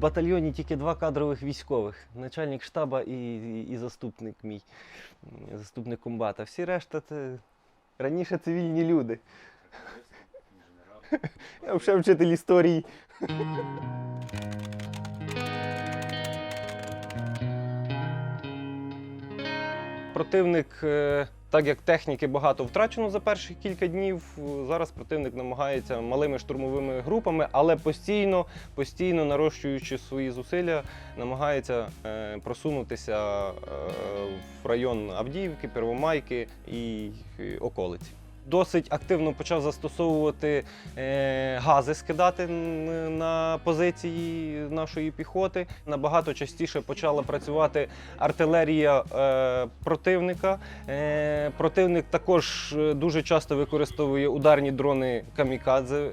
батальйоні тільки два кадрових військових: начальник штаба і, і, і заступник мій, заступник комбата. Всі решта це раніше цивільні люди. Я вже вчитель історії. Противник, е, так як техніки багато втрачено за перші кілька днів, е, зараз противник намагається малими штурмовими групами, але постійно, постійно нарощуючи свої зусилля, намагається е, просунутися е, в район Авдіївки, Первомайки і околиці. Досить активно почав застосовувати е, гази, скидати на позиції нашої піхоти. Набагато частіше почала працювати артилерія е, противника. Е, противник також дуже часто використовує ударні дрони камікадзе,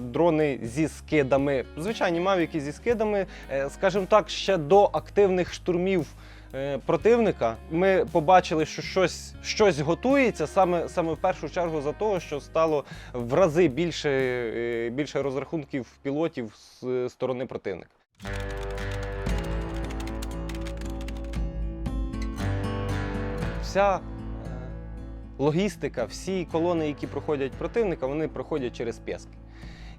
дрони зі скидами. Звичайні мавіки зі скидами. Скажімо так, ще до активних штурмів. Е, Противника ми побачили, що щось, щось готується саме, саме в першу чергу за того, що стало в рази більше, е, більше розрахунків пілотів з сторони противника. Вся е, логістика, всі колони, які проходять противника, вони проходять через Пєски.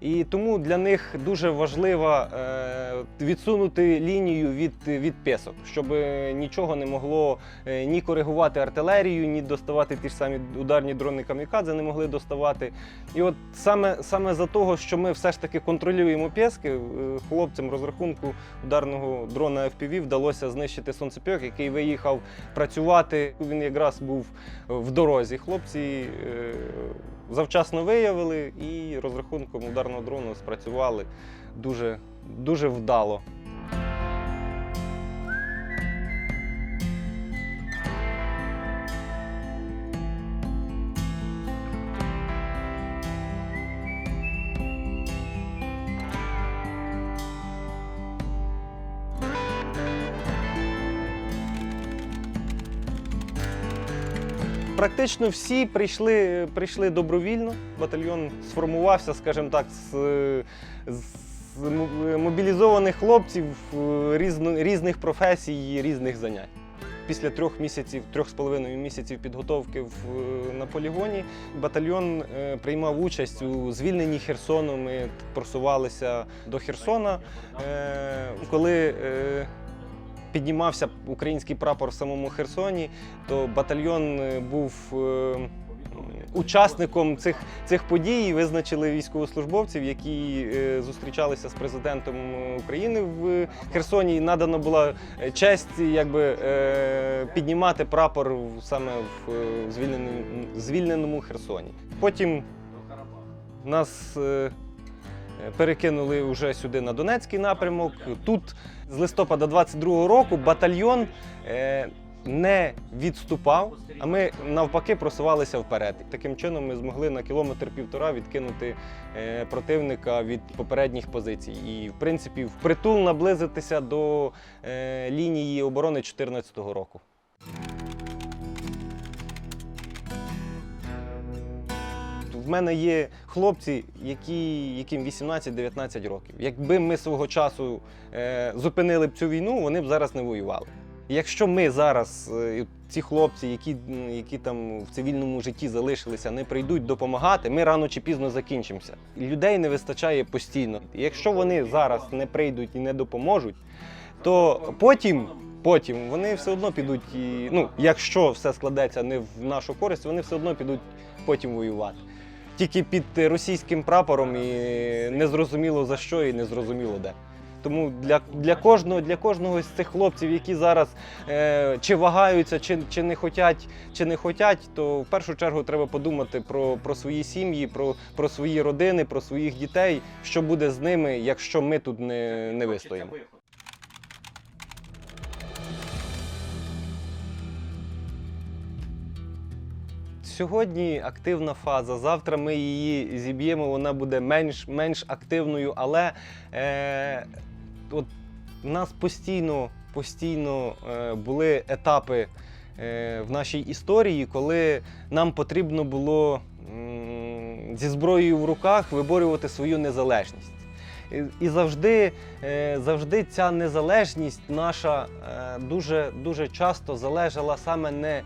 І тому для них дуже важливо е, відсунути лінію від, від пєсок, щоб нічого не могло е, ні коригувати артилерію, ні доставати ті ж самі ударні дрони камікадзе не могли доставати. І от саме, саме за того, що ми все ж таки контролюємо пєски, е, хлопцям розрахунку ударного дрона FPV вдалося знищити сонцепьок, який виїхав працювати. Він якраз був в дорозі. Хлопці е, завчасно виявили і розрахунком ударного дрону спрацювали дуже, дуже вдало. Практично всі прийшли, прийшли добровільно. Батальйон сформувався, скажімо так, з, з мобілізованих хлопців е, різно, різних професій, і різних занять. Після трьох місяців, трьох з половиною місяців підготовки в, на полігоні батальйон е, приймав участь у звільненні Херсону. Ми просувалися до Херсона. Е, коли е, піднімався український прапор в самому Херсоні, то батальйон е, був е, учасником цих, цих подій. Визначили військовослужбовців, які е, зустрічалися з президентом України в Херсоні. І надана була честь якби, піднімати прапор саме в звільненому, звільненому Херсоні. Потім нас перекинули вже сюди на Донецький напрямок. Тут з листопада 22-го року батальйон е, не відступав, а ми навпаки просувалися вперед. Таким чином ми змогли на кілометр півтора відкинути е, противника від попередніх позицій. І, в принципі, впритул наблизитися до е, лінії оборони 2014 року. В мене є хлопці, які, яким 18-19 років. Якби ми свого часу е, зупинили б цю війну, вони б зараз не воювали. Якщо ми зараз, е, ці хлопці, які, які там в цивільному житті залишилися, не прийдуть допомагати, ми рано чи пізно закінчимося. Людей не вистачає постійно. Якщо вони зараз не прийдуть і не допоможуть, то потім. Потім вони все одно підуть, і, ну, якщо все складеться не в нашу користь, вони все одно підуть потім воювати. Тільки під російським прапором і незрозуміло за що і незрозуміло де. Тому для, для, кожного, для кожного з цих хлопців, які зараз е, чи вагаються, чи, чи не хотять, чи не хотять, то в першу чергу треба подумати про, про свої сім'ї, про, про свої родини, про своїх дітей, що буде з ними, якщо ми тут не, не вистоїмо. Сьогодні активна фаза. Завтра ми її зіб'ємо, вона буде менш, менш активною, але е, от нас постійно, постійно е, були етапи е, в нашій історії, коли нам потрібно було м, зі зброєю в руках виборювати свою незалежність. І- завжди, е, завжди ця незалежність наша е, дуже, дуже часто залежала саме не е,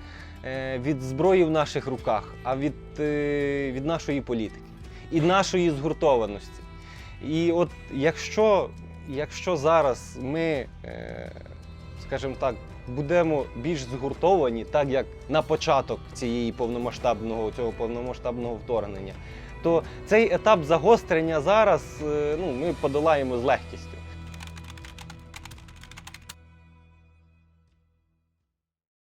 від зброї в наших руках, а від, е, від нашої політики і нашої згуртованості. І от якщо, якщо зараз ми, е, скажімо так, будемо більш згуртовані, так як на початок цієї повномасштабного цього повномасштабного вторгнення, то цей етап загострення зараз е, ну, ми подолаємо з легкістю.